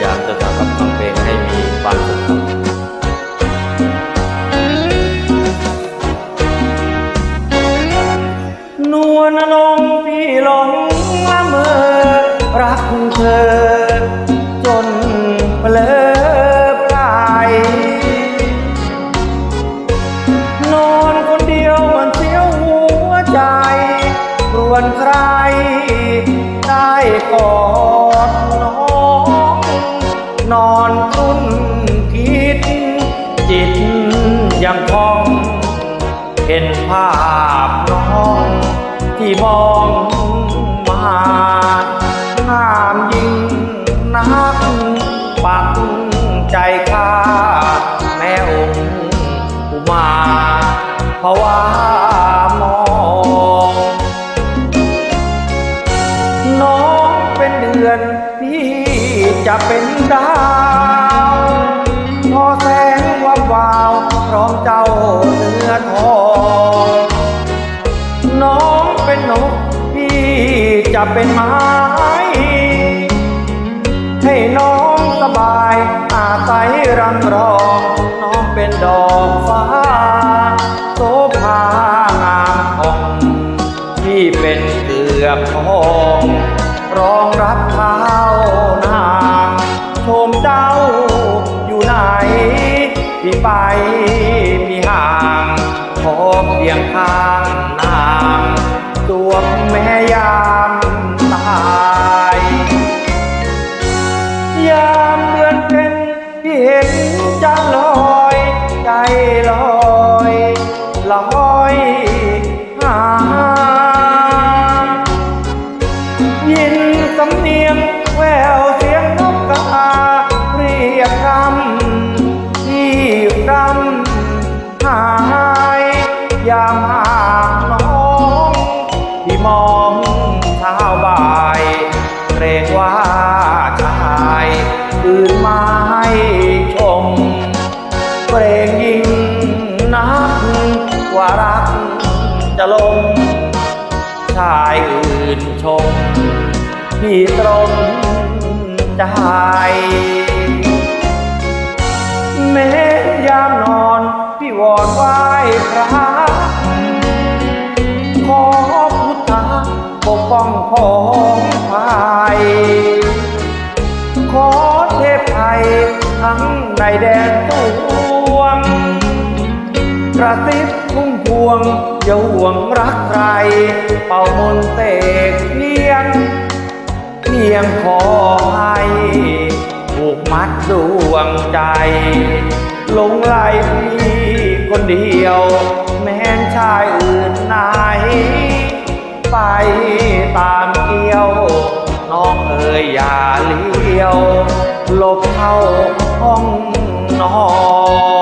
อยามจะทำกับทำเพลงให้มีความสุขนวลลงพี่หลงละเมอรักเธอ จนเผลอปลายนอนคนเดียวมันเสียวหัวใจรวนใครได้กอด น้องนอนคุ้นคิด จิตยังคอง เห็นภาพน้องที่มองมาหามยิ่งนักปักใจข้าแม่องค์อุมาภาวามองน้องเป็นเดือนพี่ จะเป็นดาวพอแสงวับวาวพร้อมเจ้าเนื้อทองน้องเป็นนกพี่จะเป็นไม้ให้น้องสบายอาศัยรังรองน้องเป็นดอกฟ้าโสภางามทองพี่เป็นเกือบทองรองรับเท้า เจ้าอยู่ไหนพี่ไปมีห่างขอเพียงข้างนางตัวแม่ยามตายยามเดือนเพ็ญที่เห็นามหากน้องที่มองเช้าบ่ายเกรงว่าชายอื่นมาให้ชมเกรงยิ่งนักกว่ารักจะลงชายอื่นชมพี่ตรงใจแม้ยามนอนพี่วอนไหว้พระ ของภายขอเทพไทยทั้งในแดนตวงกระซิบพุ่มพวงอย่าห่วงรักใคร เป่ามนต์เสกเพียงเพียงขอให้ผูกมัดดวงใจ หลงไหลพี่คนเดียว ยวหลบเข้าห้องนอน